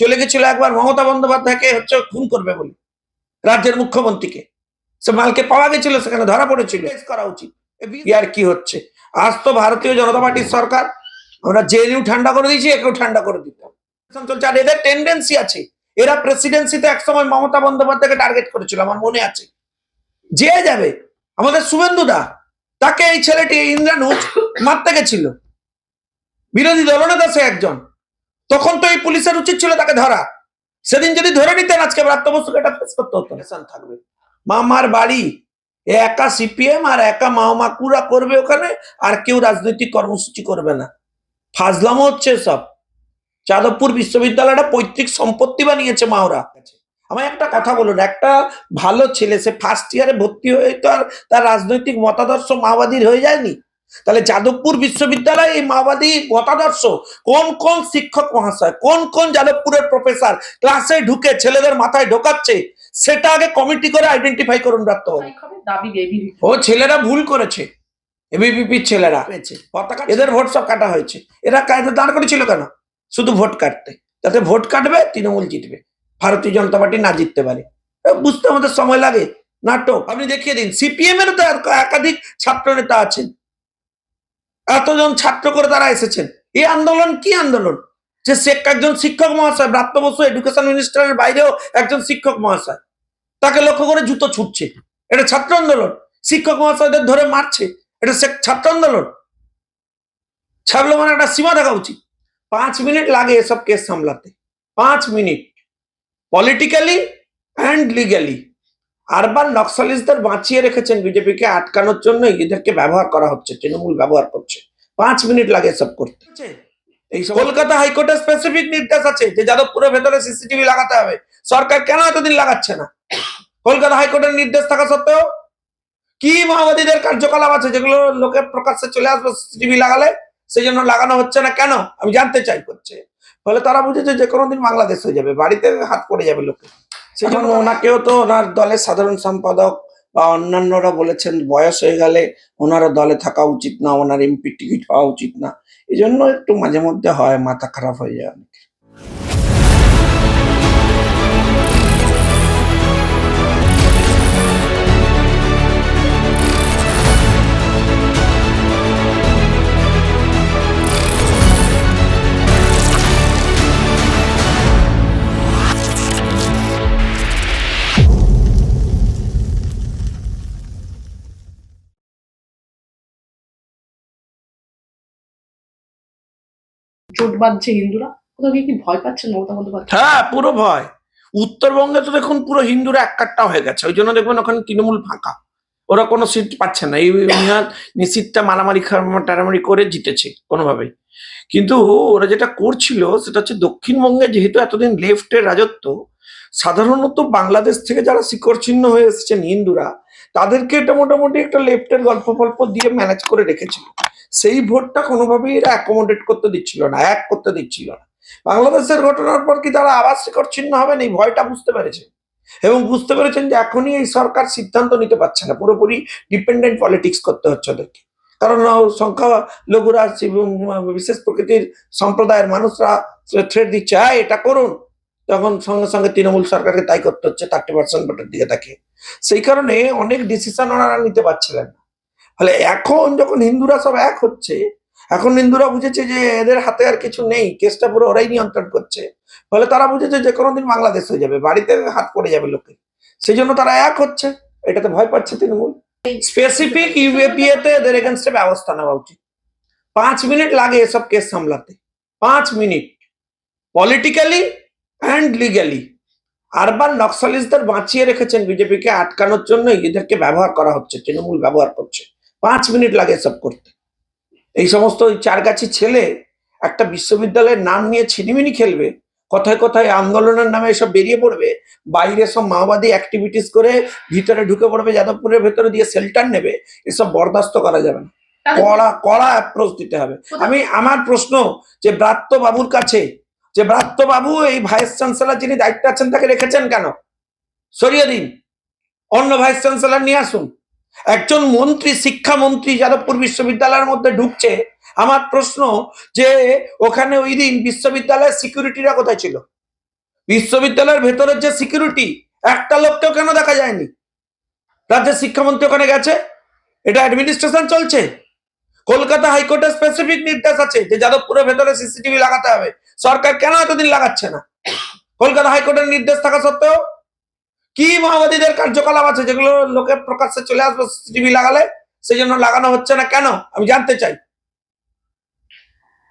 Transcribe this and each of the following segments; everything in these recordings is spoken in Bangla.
চলে গেছিল একবার মমতা বন্দ্যোপাধ্যায়কে হচ্ছে খুন করবে বলে রাজ্যের মুখ্যমন্ত্রীকে। সে মালকে পাওয়া গেছিল সেখানে ধরা পড়েছিল। করা উচিত। আর কি হচ্ছে? আজ তো ভারতীয় জনতা পার্টির সরকার আমরা জেএনইউ ঠান্ডা করে দিয়েছি একেও ঠান্ডা করে দিতাম চলছে। আর এদের টেন্ডেন্সি আছে। এরা প্রেসিডেন্সিতে একসময় মমতা বন্দ্যোপাধ্যায়কে টার্গেট করেছিল আমার মনে আছে। যে যাবে আমাদের শুভেন্দু দা তাকে এই ছেলেটি ইন্দ্রানুজ মারতে গেছিল। বিরোধী দলনেতা সে একজন। তখন তো এই পুলিশের উচিত ছিল তাকে ধরা। সেদিন যদি ধরে নিতেন আজকে প্রাপ্ত বস্তুকে এটা ফেস করতে হতো। থাকবে। মামার বাড়ি একা সিপিএম আর একা মামাকুরা করবে ওখানে আর কেউ রাজনৈতিক কর্মসূচি করবে না। ফাজলামো হচ্ছে সব। যাদবপুর বিশ্ববিদ্যালয়টা পৈতৃক সম্পত্তি বানিয়েছে মাওরা। আমার একটা কথা বলুন একটা ভালো ছেলে সে ফার্স্ট ইয়ারে ভর্তি হয়ে তো আর তার রাজনৈতিক মতাদর্শ মাওবাদীর হয়ে যায়নি? তাহলে যাদবপুর বিশ্ববিদ্যালয়ে এই মাওবাদী মতাদর্শ কোন কোন শিক্ষক মহাশয় কোন কোন যাদবপুরের প্রফেসর ক্লাসে ঢুকে ছেলেদের মাথায় ঢোকাচ্ছে সেটা আগে কমিটি করে আইডেন্টিফাই করুন রাখতে হবে ও ছেলেরা ভুল করেছে। এবিপিপির ছেলেরা। পতাকা এদের ভোট সব কাটা হয়েছে। এরা দাঁড় করেছিল কেন? শুধু ভোট কাটতে। যাতে ভোট কাটবে তৃণমূল জিতবে। ভারতীয় জনতা পার্টি না জিততে পারে। বুঝতে আমাদের সময় লাগে। নাটক। আপনি দেখিয়ে দিন। সিপিএম এর তো একাধিক ছাত্র নেতা আছেন। এতজন ছাত্র করে তারা এসেছেন। এই আন্দোলন কি আন্দোলন? যে সে একজন শিক্ষক মহাশয় ব্রাত্য বসু এডুকেশন মিনিস্টারের বাইরেও একজন শিক্ষক মহাশয়। তাকে লক্ষ্য করে জুতো ছুটছে। এটা ছাত্র আন্দোলন। শিক্ষক মহাশয়দের ধরে মারছে। এটা ছাত্র আন্দোলন। ছাড়লো মানে একটা সীমা থাকা উচিত। পাঁচ মিনিট লাগে এসব কেস সামলাতে। পাঁচ minute. Politically and legally urban নক্সালিস্টদের বাঁচিয়ে রেখেছেন বিজেপিকে আটকানোর জন্য এদেরকে ব্যবহার করা হচ্ছে তৃণমূল ব্যবহার করছে। পাঁচ মিনিট লাগে এসব করতে। এই কলকাতা হাইকোর্টের স্পেসিফিক নির্দেশ আছে যে যাদবপুরের ভেতরে সিসিটিভি লাগাতে হবে। সরকার কেন এতদিন লাগাচ্ছে না? কলকাতা হাইকোর্টের নির্দেশ থাকা সত্ত্বেও কি মাওবাদীদের কার্যকলাপ আছে যেগুলো লোকের প্রকাশ্যে চলে আসবে সিসিটিভি লাগালে? সেই জন্য লাগানো হচ্ছে না কেন? আমি জানতে চাই করছে ফলে তারা বুঝেছে যে কোনো দিন বাংলাদেশ হয়ে যাবে বাড়িতে হাত পড়ে যাবে লোকে। সেই জন্য ওনাকেও তো ওনার দলের সাধারণ সম্পাদক বা অন্যান্যরা বলেছেন বয়স হয়ে গেলে ওনারও দলে থাকা উচিত না, ওনার এমপি টিকিট পাওয়া উচিত না। এই জন্য একটু মাঝে মধ্যে হয়, মাথা খারাপ হয়ে যায় জোট বাঁধছে হিন্দুরা? কোথাও গিয়ে কি ভয় পাচ্ছেন মমতা বন্দ্যোপাধ্যায়? হ্যাঁ পুরো ভয়। উত্তরবঙ্গে তো দেখুন পুরো হিন্দুরা এক কাট্টা হয়ে গেছে। ওই জন্য দেখবেন ওখানে তৃণমূল ফাঁকা। ওরা কোনো সিট পাচ্ছে না। এই নিশ্চিতটা মারামারি টারামারি করে জিতেছে কোনোভাবেই। কিন্তু ওরা যেটা করছিল, সেটা হচ্ছে দক্ষিণবঙ্গে যেহেতু এতদিন লেফটের রাজত্ব, সাধারণত বাংলাদেশ থেকে যারা শিকড় ছিন্ন হয়ে এসেছেন হিন্দুরা, তাদেরকে এটা মোটামুটি একটা লেফটের গল্প ফল্প দিয়ে ম্যানেজ করে রেখেছিল। সেই ভোটটা কোনোভাবেই এরা অ্যাকোমোডেট করতে দিচ্ছিল না, এক করতে দিচ্ছিল না। বাংলাদেশের ঘটনার পর কি তারা আবার শিকড় ছিন্ন হবেন? এই ভয়টা বুঝতে পেরেছে এবং বুঝতে পেরেছেন যে এখনই এই সরকার সিদ্ধান্ত নিতে পারছে না, পুরোপুরি ডিপেন্ডেন্ট পলিটিক্স করতে হচ্ছে ওদেরকে। কারণ সংখ্যা লঘুরা বিশেষ প্রকৃতির সম্প্রদায়ের মানুষরা থ্রেট দিচ্ছে হ্যাঁ এটা করুন। তখন সঙ্গে সঙ্গে তৃণমূল সরকারকে তাই করতে হচ্ছে থার্টি পার্সেন্ট ভোটের দিকে তাকিয়ে। সেই কারণে অনেক ডিসিশন ওনারা নিতে পারছিলেন না। ফলে এখন যখন হিন্দুরা সব এক হচ্ছে, এখন হিন্দুরা বুঝেছে যে এদের হাতে আর কিছু নেই, কেসটা পুরো ওরাই নিয়ন্ত্রণ করছে। ফলে তারা বুঝেছে যে কোনো দিন বাংলাদেশ হয়ে যাবে, বাড়িতে হাত পড়ে যাবে লোকে। সেই জন্য তারা এক হচ্ছে, এটাতে ভয় পাচ্ছে তৃণমূল। স্পেসিফিক ইউএপিএ তে এদের এগেনস্টে ব্যবস্থা নেওয়া উচিত। পাঁচ মিনিট লাগে এসব কেস সামলাতে। পাঁচ minute. Politically and legally urban নক্সালিস্টদের বাঁচিয়ে রেখেছেন বিজেপিকে আটকানোর জন্য এদেরকে ব্যবহার করা হচ্ছে, তৃণমূল ব্যবহার করছে। পাঁচ মিনিট লাগে এসব করতে। এই সমস্ত ওই চারগাছি ছেলে একটা বিশ্ববিদ্যালয়ের নাম নিয়ে ছিনিমিনি খেলবে কথায় কথায় আন্দোলনের নামে এসব বেরিয়ে পড়বে বাইরে সব মাওবাদী অ্যাক্টিভিটিস করে ভিতরে ঢুকে পড়বে যাদবপুরের ভেতরে দিয়ে সেল্টার নেবে এসব বরদাস্ত করা যাবে না। কড়া কড়া অ্যাপ্রোচ দিতে হবে। আমি আমার প্রশ্ন যে ব্রাত্য বাবুর কাছে যে ব্রাত্য বাবু এই ভাইস চ্যান্সেলর যিনি দায়িত্বে আছেন তাকে রেখেছেন কেন? সরিয়ে দিন। অন্য ভাইস চ্যান্সেলর নিয়ে আসুন। একজন মন্ত্রী, শিক্ষামন্ত্রী যাদবপুর বিশ্ববিদ্যালয়ের মধ্যে ঢুকছে, আমার প্রশ্ন যে ওখানে ওই দিন বিশ্ববিদ্যালয়ের সিকিউরিটিরা কোথায় ছিল? বিশ্ববিদ্যালয়ের ভেতরের যে সিকিউরিটি, একটা লোককেও কেন দেখা যায়নি? রাজ্যের শিক্ষামন্ত্রী ওখানে গেছে? এটা অ্যাডমিনিস্ট্রেশন চলছে? কলকাতা হাইকোর্টের স্পেসিফিক নির্দেশ আছে যে যাদবপুরের ভেতরে সিসিটিভি লাগাতে হবে। সরকার কেন এতদিন লাগাচ্ছে না? কলকাতা হাইকোর্টের নির্দেশ থাকা সত্ত্বেও কি মাওবাদীদের কার্যকলাপ আছে যেগুলো লোকের প্রকাশ্যে চলে আসবে, সিসিটিভি লাগালে? সেই জন্য লাগানো হচ্ছে না কেন? আমি জানতে চাই।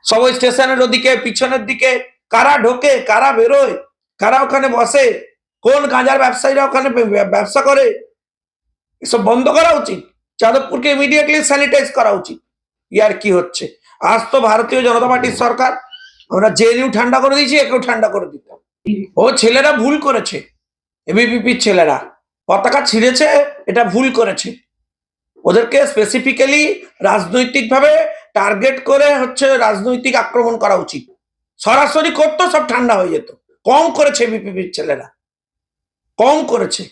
সব স্টেশনের ওদিকে, পিছনের দিকে, কারা ঢোকে, কারা বেরোয়, কারা ওখানে বসে, কোন গাঁজার ব্যবসায়ীরা ওখানে ব্যবসা করে? এসব বন্ধ করা উচিত? যাদবপুরকে ইমিডিয়েটলি স্যানিটাইজ করা উচিত? ইয়ার কি হচ্ছে? আজ তো ভারতীয় জনতা পার্টির সরকার, আমরা জেএনইউ ঠান্ডা করে দিয়েছি, একেও ঠান্ডা করে দিতাম ও ছেলেরা ভুল করেছে। এবিপিপির ছেলেরা। পতাকা ছিঁড়েছে, এটা ভুল করেছে। ওদেরকে স্পেসিফিক্যালি রাজনৈতিকভাবে টার্গেট করে হচ্ছে রাজনৈতিক আক্রমণ করা উচিত। সরাসরি করতো, সব ঠান্ডা হয়ে যেত। কম করেছে এবিপিপির ছেলেরা। কম করেছে।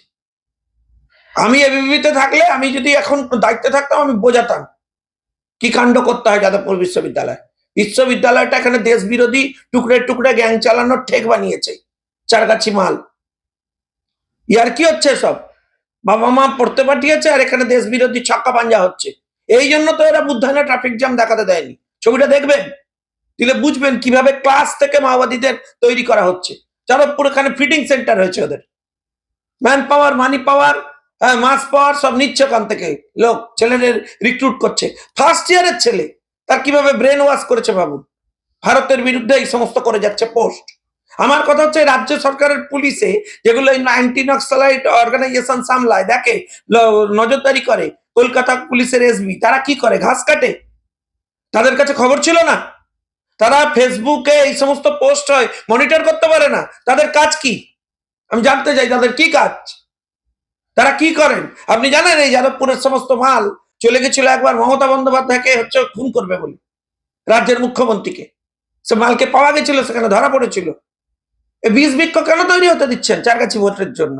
আমি এবিপিতে থাকলে, আমি যদি এখন দায়িত্বে থাকতাম, আমি বোঝাতাম কি কাণ্ড করতে হয় যাদবপুর বিশ্ববিদ্যালয়। বিশ্ববিদ্যালয়টা এখানে দেশ বিরোধী টুকরে টুকরে গ্যাং চালানোর ঠেক বানিয়েছে। চারগাছি মাল। ইয়ার কি হচ্ছে সব? বাবা মা পড়তে পাঠিয়েছে আর এখানে দেশ বিরোধী ছক্কা পাঞ্জা হচ্ছে। এই জন্য তো এরা বুদ্ধানে ট্রাফিক জ্যাম দেখাতে দেয়নি। ছবিটা দেখবেন? দিলে বুঝবেন কীভাবে ক্লাস থেকে মাওবাদীদের তৈরি করা হচ্ছে। যাদবপুর এখানে ফিটিং সেন্টার হয়েছে ওদের। ম্যান পাওয়ার মানি পাওয়ার হ্যাঁ মাস পাওয়ার সব নিচ্ছে ওখান থেকে। লোক, ছেলেদের রিক্রুট করছে। ফার্স্ট ইয়ারের ছেলে, তার কীভাবে ব্রেন ওয়াশ করেছে ভাবুন? ভারতের বিরুদ্ধে এই সমস্ত করে যাচ্ছে পোস্ট আমার কথা হচ্ছে রাজ্য সরকারের পুলিশে যেগুলো অ্যান্টি নক্সালাইট অর্গানাইজেশন সামলায়, দেখে নজরদারি করে কলকাতা পুলিশের এসবি তারা কি করে, ঘাস কাটে? তাদের কাছে খবর ছিল না? তারা ফেসবুকে এই সমস্ত পোস্ট হয় মনিটর করতে পারে না, তাদের কাজ কি? আমি জানতে চাই, তাদের কি কাজ? তারা কি করেন? আপনি জানেন এই যাদবপুরের সমস্ত মাল চলে গেছিল একবার মমতা বন্দ্যোপাধ্যায়কে হচ্ছে খুন করবে বলে, রাজ্যের মুখ্যমন্ত্রীকে। সে মালকে পাওয়া গেছিল, সেখানে ধরা পড়েছিল। বীজ বৃক্ষ কেন তৈরি হতে দিচ্ছেন চারগাছি ভোটের জন্য?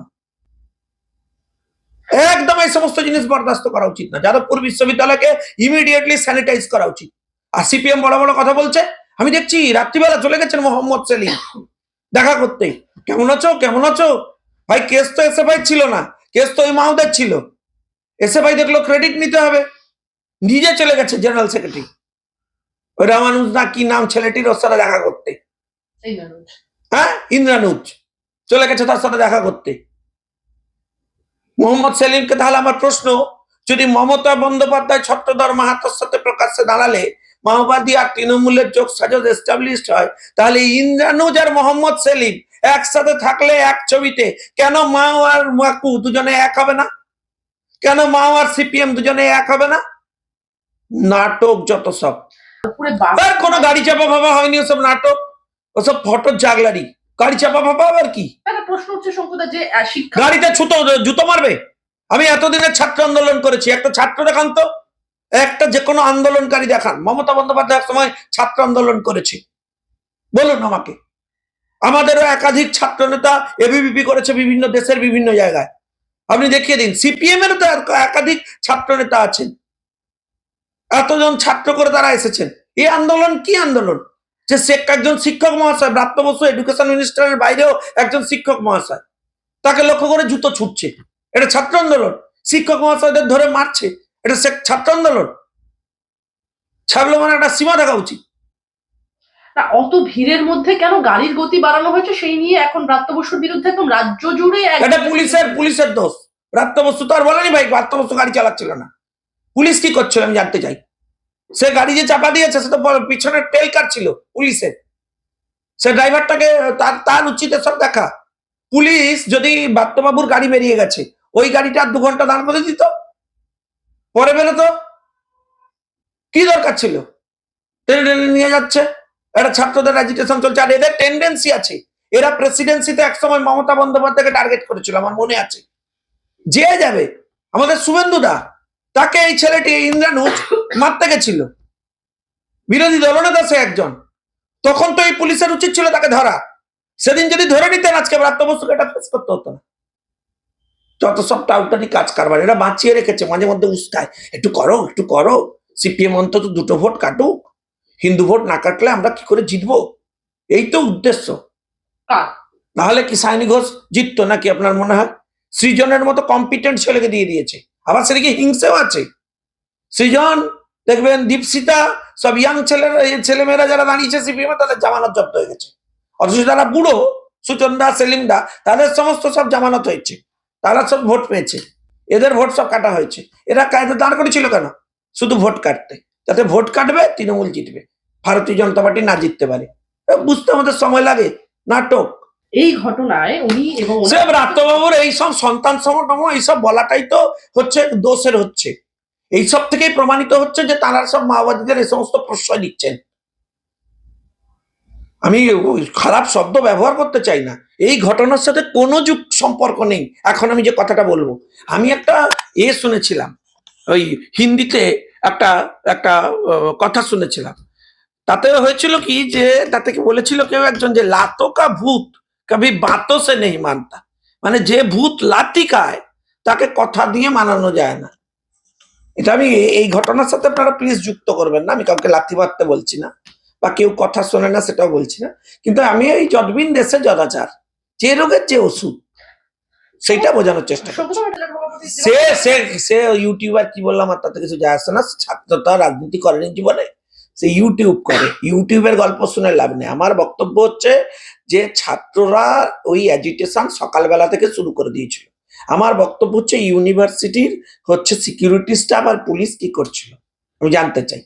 একদম এই সমস্ত জিনিস বরদাস্ত করা উচিত না। যাদবপুর বিশ্ববিদ্যালয়কে ইমিডিয়েটলি স্যানিটাইজ করা উচিত। আর সিপিএম বড় বড় কথা বলছে? আমি দেখছি রাত্রিবেলা চলে গেছেন মোহাম্মদ সেলিম। দেখা করতে। কেমন আছো? কেমন আছো? ভাই, কেস তো এসে ভাই ছিল না। কেস তো মাহুদের ছিল। এসে ভাই দেখল ক্রেডিট নিতে হবে। নিজে চলে গেছে জেনারেল সেক্রেটারি ওই রামানুজ না কি নাম ছেলেটির ওর সাথে দেখা করতে। হ্যাঁ? ইন্দ্রানুজ চলে গেছে তার সাথে দেখা করতে। মোহাম্মদ সেলিমকে তাহলে আমার প্রশ্ন যদি মমতা বন্দ্যোপাধ্যায় ছত্রধর মাহাতোর সাথে প্রকাশ্যে দাঁড়ালে মাওবাদী আর তৃণমূলের যোগ সাজস এস্টাবলিশড হয় তাহলে ইন্দ্রানুজ আর মোহাম্মদ সেলিম একসাথে থাকলে এক ছবিতে কেন মাও আর মাকু দুজনে এক হবে না? কেন মাও আর সিপিএম দুজনে এক হবে না? নাটক যত সব। কোনো গাড়ি চাপা ভাবা হয়নি ওসব নাটক। ওসব ফটোর জাগলারি। গাড়ি চাপা ভাবা আবার কি? প্রশ্ন উঠছে শঙ্কুদা যে শিক্ষা গাড়িতে ছুতো জুতো মারবে? আমি এতদিনের ছাত্র আন্দোলন করেছি একটা ছাত্র দেখান তো। একটা যে কোনো আন্দোলনকারী দেখান। মমতা বন্দ্যোপাধ্যায় এক সময় ছাত্র আন্দোলন করেছে। বলুন আমাকে। আমাদেরও একাধিক ছাত্র নেতা এবিভিপি করেছে বিভিন্ন দেশের বিভিন্ন জায়গায়। আপনি দেখিয়ে দিন সিপিএম এরও তো একাধিক ছাত্র নেতা আছেন। এতজন ছাত্র করে তারা এসেছেন। এই আন্দোলন কি আন্দোলন? যে একজন শিক্ষক মহাশয় ব্রাত্য বসু এডুকেশন মিনিস্টারের বাইরেও একজন শিক্ষক মহাশয়। তাকে লক্ষ্য করে জুতো ছুটছে। এটা ছাত্র আন্দোলন। শিক্ষক মহাশয়দের ধরে মারছে। এটা ছাত্র আন্দোলন। ছাড়লো মানে একটা সীমা থাকা উচিত। না অত ভিড়ের মধ্যে কেন গাড়ির গতি বাড়ানো হয়েছে সেই নিয়ে এখন ব্রাত্য বসুর বিরুদ্ধে একদম রাজ্য জুড়ে এটা পুলিশের পুলিশের দোষ। ব্রাত্য বস্তু তো আর বলেনি ভাই ব্রাত্য বস্তু গাড়ি চালাচ্ছিল না। পুলিশ কি করছিল আমি জানতে চাই। সে গাড়ি যে চাপা দিয়েছে, সে তো প- পিছনে টেল ছিল, পুলিশের। সে ড্রাইভারটাকে, তার তার উচিত সব দেখা। পুলিশ যদি বাত্যবাবুর গাড়ি বেরিয়ে গেছে, ওই গাড়িটা আর দু ঘণ্টা দাঁড় করে দিত? পরে বেরোতো কি দরকার ছিল? টেনে নিয়ে যাচ্ছে। একটা ছাত্রদের অ্যাজিটেশন চলছে। আর এদের টেন্ডেন্সি আছে। এরা প্রেসিডেন্সিতে একসময় মমতা বন্দ্যোপাধ্যায়কে টার্গেট করেছিল, আমার মনে আছে। যে যাবে। আমাদের শুভেন্দুদা তাকে এই ছেলেটি ইন্দ্রানুজ মারতে গেছিল। বিরোধী দলনেতা সে একজন। তখন তো এই পুলিশের উচিত ছিল তাকে ধরা। সেদিন যদি ধরে নিতেন আজকে ব্রাত্যবস্তুকে এটা ফেস করতে হতো না। যত সব টাউটারি কাজ কারবার এরা বাঁচিয়ে রেখেছে মাঝে মধ্যে উস্কায়। একটু করো একটু করো। সিপিএম অন্তত দুটো ভোট কাটুক। হিন্দু ভোট না কাটলে আমরা কি করে জিতবো? এই তো উদ্দেশ্য। তাহলে কি সায়নী ঘোষ জিততো নাকি আপনার মনে হয়? সৃজনের মতো কম্পিটেন্ট ছেলেকে দিয়ে দিয়েছে। আবার সেদিকে হিংসেও আছে। সৃজন, দেখবেন দীপসিতা সব ইয়াং ছেলেরা ছেলেমেয়েরা যারা দাঁড়িয়েছে সিপিএম তাদের জামানত জব্দ হয়ে গেছে। অথচ যারা বুড়ো সুচন্দা সেলিমদা তাদের সমস্ত সব জামানত হয়েছে। তারা সব ভোট পেয়েছে। এদের ভোট সব কাটা হয়েছে। এরা কায়দা দাঁড় করেছিল কেন? শুধু ভোট কাটতে। যাতে ভোট কাটবে, তৃণমূল জিতবে। ভারতীয় জনতা পার্টি না জিততে পারে। বুঝতে আমাদের সময় লাগে। নাটক। এই ঘটনায় উনি এবং ব্রাত্যবাবুর এইসব সন্তান সমটম এইসব বলাটাই তো হচ্ছে দোষের হচ্ছে। এইসব থেকেই প্রমাণিত হচ্ছে যে তারা সব মাওবাদীদের এই সমস্ত প্রশ্রয় দিচ্ছেন। আমি খারাপ শব্দ ব্যবহার করতে চাই না। এই ঘটনার সাথে কোনো যুগ সম্পর্ক নেই। এখন আমি যে কথাটা বলব, আমি একটা এ শুনেছিলাম, ওই হিন্দিতে একটা একটা কথা শুনেছিলাম। তাতে হয়েছিল কি যে, তাতে কি বলেছিল কেউ একজন যে, লাতকা ভূত কবি বাতো সে নেই মানতা মানে যে ভূত লাতি খায় তাকে কথা দিয়ে মানানো যায় না এটা আমি এই ঘটনার সাথে আপনারা প্লিজ যুক্ত করবেন না আমি কাউকে লাথি মারতে বলছি না বা কেউ কথা শোনে না সেটাও বলছি না কিন্তু আমি এই যদবিন দেশে জদাচার যে রোগের যে ওষুধ বোঝানোর চেষ্টা করি সৌগত প্যাটেলের সভাপতি সে সে সে ইউটিউবার কি বললাম আর তাতে কিছু যায় আসে না ছাত্রতা রাজনীতি করেনি জীবনে সে ইউটিউব করে ইউটিউবের গল্প শুনে লাভ নেই আমার বক্তব্য হচ্ছে যে ছাত্ররা ওই অ্যাজিটেশন সকালবেলা থেকে শুরু করে দিয়েছিল। আমার বক্তব্য হচ্ছে ইউনিভার্সিটির হচ্ছে সিকিউরিটি স্টাফ আর পুলিশ কি করছিল? আমি জানতে চাই।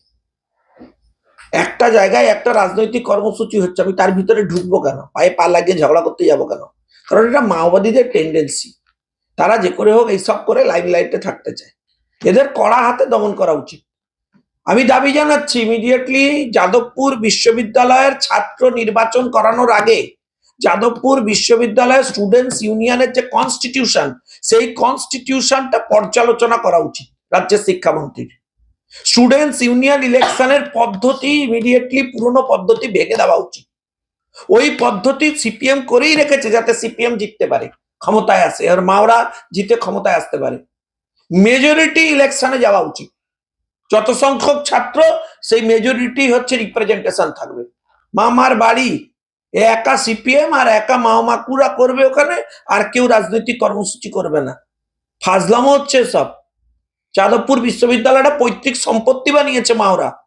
একটা জায়গায় একটা রাজনৈতিক কর্মসূচি হচ্ছে, আমি তার ভিতরে ঢুকবো কেন? পায়ে পা লাগিয়ে ঝগড়া করতে যাব কেন? কারণ এটা মাওবাদীদের টেন্ডেন্সি তারা যে করে হোক, এইসব করে লাইভ লাইটে থাকতে চায়। এদের কড়া হাতে দমন করা উচিত। আমি দাবি জানাচ্ছি ইমিডিয়েটলি যাদবপুর বিশ্ববিদ্যালয়ের ছাত্র নির্বাচন করানোর আগে যাদবপুর বিশ্ববিদ্যালয়ের স্টুডেন্টস ইউনিয়নের যে কনস্টিটিউশন সেই কনস্টিটিউশনটা পর্যালোচনা করা উচিত রাজ্যের শিক্ষামন্ত্রীর। স্টুডেন্টস ইউনিয়ন ইলেকশনের পদ্ধতি ইমিডিয়েটলি পুরনো পদ্ধতি ভেঙে দেওয়া উচিত। ওই পদ্ধতি সিপিএম করেই রেখেছে যাতে সিপিএম জিততে পারে, ক্ষমতায় আসে। আর মাওরা জিতে ক্ষমতায় আসতে পারে। মেজরিটি ইলেকশনে যাওয়া উচিত। যত সংখ্যক ছাত্র সেই মেজরিটি হচ্ছে রিপ্রেজেন্টেশন থাকবে। মামার বাড়ি একা সিপিএম আর একা মামাকুরা করবে ওখানে আর কেউ রাজনৈতিক কর্মসূচি করবে না। ফাজলামও হচ্ছে সব। যাদবপুর বিশ্ববিদ্যালয়টা পৈতৃক সম্পত্তি বানিয়েছে মাওরা।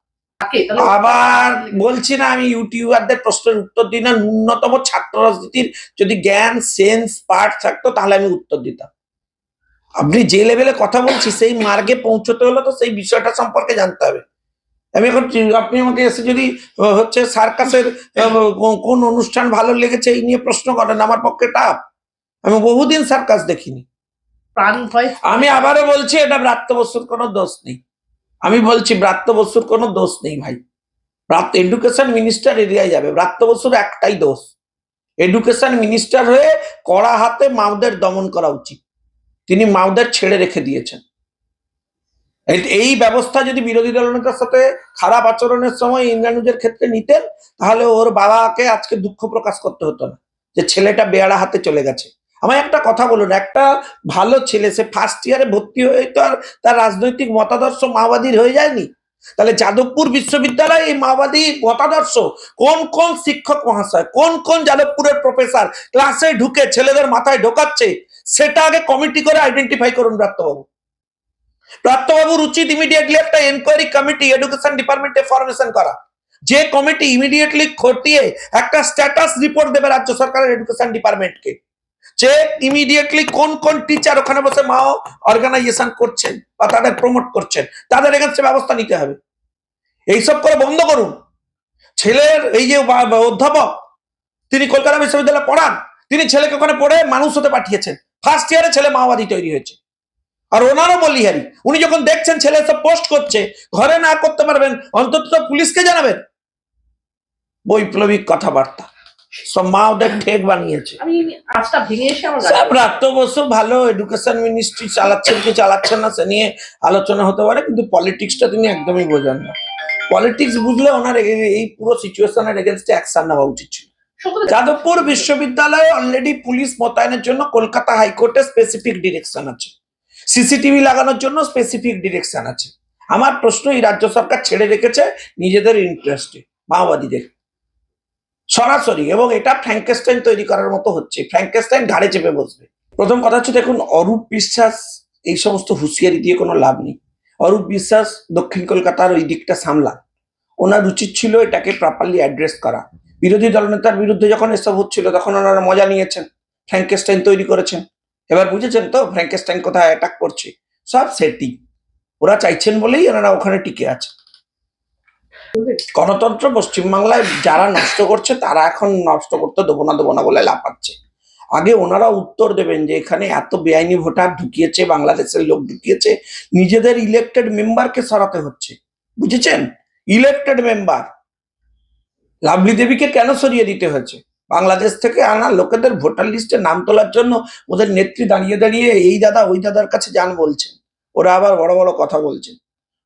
আবার বলছি না আমি ইউটিউবারদের প্রশ্নের উত্তর দিই না ন্যূনতম ছাত্র রাজনীতির যদি জ্ঞান সেন্স পার্ট থাকতো তাহলে আমি উত্তর দিতাম। আপনি যে লেভেলে কথা বলছি সেই মার্গে পৌঁছতে হলে তো সেই বিষয়টা সম্পর্কে জানতে হবে। আমি এখন আপনি আমাকে এসে যদি হচ্ছে সার্কাসের কোন অনুষ্ঠান ভালো লেগেছে এই নিয়ে প্রশ্ন করেন আমার পক্ষে টাফ আমি বহুদিন সার্কাস দেখিনি। আমি আবারও বলছি এটা ব্রাত্য বস্তুর কোনো দোষ নেই। আমি বলছি ব্রাত্য বস্তুর কোনো দোষ নেই ভাই। এডুকেশন মিনিস্টার এরিয়ায় যাবে। ব্রাত্য বস্তুর একটাই দোষ। এডুকেশন মিনিস্টার হয়ে কড়া হাতে মাওদের দমন করা উচিত। তিনি মাওদার ছেড়ে রেখে দিয়েছেন। এই- ব্যবস্থা যদি বিরোধী দলনেতার সাথে খারাপ আচরণের সময় ইন্দ্রানুজের ক্ষেত্রে নিতেন, তাহলে ওর বাবাকে আজকে দুঃখ প্রকাশ করতে হতো না, যে ছেলেটা বেয়ারা হাতে চলে গেছে। আমায় একটা কথা বলুন, একটা ভালো ছেলে, সে ফার্স্ট ইয়ারে ভর্তি হয়ে তো আর তার রাজনৈতিক মতাদর্শ মাওবাদীর হয়ে যায়নি? তাহলে যাদবপুর বিশ্ববিদ্যালয়ে এই মাওবাদী মতাদর্শ কোন কোন শিক্ষক মহাশয়, কোন কোন যাদবপুরের প্রফেসর ক্লাসে ঢুকে ছেলেদের মাথায় ঢোকাচ্ছে, সেটা আগে কমিটি করে আইডেন্টিফাই করুন প্রাপ্তবাবু। প্রাপ্তবাবুর উচিত ইমিডিয়েটলি একটা এনকোয়ারি কমিটি এডুকেশন ডিপার্টমেন্টে ফরমেশন করা। যে কমিটি ইমিডিয়েটলি খতিয়ে একটা স্ট্যাটাস রিপোর্ট দেবে রাজ্য সরকারের এডুকেশন ডিপার্টমেন্টকে যে ইমিডিয়েটলি কোন কোন টিচার ওখানে বসে মাও অর্গানাইজেশন করছেন বা তাদের প্রমোট করছেন, তাদের এগেন্সে ব্যবস্থা নিতে হবে। এইসব করে বন্ধ করুন। ছেলের এই যে অধ্যাপক, তিনি কলকাতা বিশ্ববিদ্যালয়ে পড়ান, তিনি ছেলেকে ওখানে পড়ে মানুষ হতে পাঠিয়েছেন। ফার্স্ট ইয়ারে ছেলে মাওবাদী তৈরি হয়েছে। আর ওনারও বলিহারি, উনি যখন দেখছেন ছেলে সব পোস্ট করছে, ঘরে না করতে পারবেন, অন্তত পুলিশকে জানাবেন। বৈপ্লবিক কথাবার্তা। সব মা ওদের ঠেক বানিয়েছে। সব রাত্র ভালো এডুকেশন মিনিস্ট্রি চালাচ্ছেন কি চালাচ্ছেন না সে নিয়ে আলোচনা হতে পারে কিন্তু পলিটিক্সটা তিনি একদমই বোঝেন না। পলিটিক্স বুঝলে ওনার এই পুরো সিচুয়েশনের এগেনস্টে অ্যাকশন নেওয়া উচিত ছিল। যাদবপুর বিশ্ববিদ্যালয়ে অলরেডি পুলিশ মোতায়েনের জন্য কলকাতা হাইকোর্টে স্পেসিফিক ডিরেকশন আছে। সিসিটিভি লাগানোর জন্য স্পেসিফিক ডিরেকশন আছে। আমার প্রশ্ন এই রাজ্য সরকার ছেড়ে রেখেছে নিজেদের ইন্টারেস্টে মাওবাদীদের। সরাসরি, এবং এটা ফ্র্যাঙ্কেস্টাইন তৈরি করার মতো হচ্ছে। ফ্র্যাঙ্কেস্টাইন ঘাড়ে চেপে বসবে। প্রথম কথা হচ্ছে, দেখুন, অরূপ বিশ্বাস এই সমস্ত হুঁশিয়ারি দিয়ে কোনো লাভ নেই। অরূপ বিশ্বাস দক্ষিণ কলকাতার ওই দিকটা সামলান। ওনার উচিত ছিল এটাকে প্রপারলি অ্যাড্রেস করা। বিরোধী দলনেতার বিরুদ্ধে যখন এসব হচ্ছিল, তখন ওনারা মজা নিয়েছেন। ফ্র্যাঙ্কেস্টাইন তৈরি করেছেন। এবার বুঝেছেন তো ফ্র্যাঙ্কেস্টাইন কোথায় অ্যাটাক করছে? সব সেটিং ওরা চাইছেন বলেই ওনারা ওখানে টিকে আছে গণতন্ত্র পশ্চিমবাংলায় যারা নষ্ট করছে, তারা এখন নষ্ট করতে দেবো না দেবো না বলে লাফাচ্ছে। আগে ওনারা উত্তর দেবেন যে এখানে এত বেআইনি ভোটার ঢুকিয়েছে, বাংলাদেশের লোক ঢুকিয়েছে, নিজেদের ইলেক্টেড মেম্বারকে সরাতে হচ্ছে। বুঝেছেন? ইলেক্টেড মেম্বার লাভলি দেবীকে কেন সরিয়ে দিতে হয়েছে? বাংলাদেশ থেকে আনা লোকেদের ভোটার লিস্টে নাম তোলার জন্য ওদের নেত্রী দাঁড়িয়ে দাঁড়িয়ে এই দাদা, ওই দাদার কাছে যান বলছেন। ওরা আবার বড় বড় কথা বলছেন।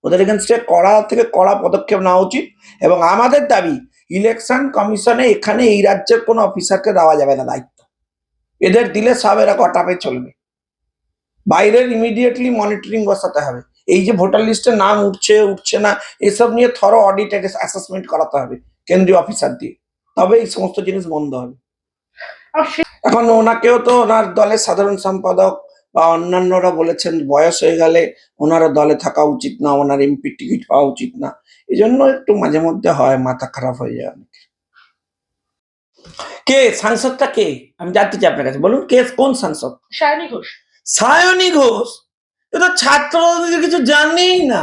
ওদের এগেনস্টে কড়া থেকে কড়া পদক্ষেপ নেওয়া উচিত। এবং আমাদের দাবি ইলেকশন কমিশনে এখানে এই রাজ্যের কোনো অফিসারকে দেওয়া যাবে না দায়িত্ব। এদের দিলে সব এরা কটাপে চলবে। বাইরের ইমিডিয়েটলি মনিটরিং বসাতে হবে। এই যে ভোটার লিস্টে নাম উঠছে উঠছে না এসব নিয়ে থরো অডিট অ্যাসেসমেন্ট করাতে হবে কেন্দ্রীয় অফিসার দিয়ে। তবে এই সমস্ত জিনিস বন্ধ হবে। এখন ওনাকেও তো ওনার দলের সাধারণ সম্পাদক বা অন্যান্যরা বলেছেন বয়স হয়ে গেলে ওনারও দলে থাকা উচিত না ওনার এমপি টিকিট পাওয়া উচিত না। এই জন্য একটু মাঝে মধ্যে হয় মাথা খারাপ হয়ে যায় অনেক। কে? সাংসদটা কে? আমি জানতে চাই আপনার কাছে বলুন কে কোন সাংসদ? সায়নী ঘোষ। সায়নী ঘোষ? এ তো ছাত্র কিছু জানেই না।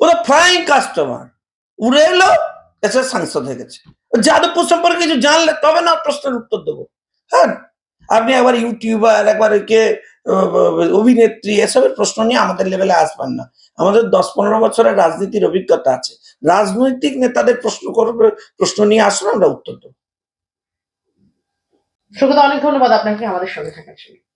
ও তো ফ্লাইং কাস্টমার উড়ে এলো এসে সাংসদ হয়ে গেছে। যাদবপুর সম্পর্কে কিছু জানলে তবে না প্রশ্নের উত্তর দেবো। হ্যাঁ আপনি একবার ইউটিউবার একবার কে অভিনেত্রী, এসবের প্রশ্ন নিয়ে আমাদের লেভেলে আসবেন না। আমাদের দশ পনেরো বছরের রাজনীতির অভিজ্ঞতা আছে। রাজনৈতিক নেতাদের প্রশ্ন করবে, প্রশ্ন নিয়ে আসুন আমরা উত্তর দেবো। সুগত অনেক ধন্যবাদ আপনাকে আমাদের সঙ্গে থাকার জন্য।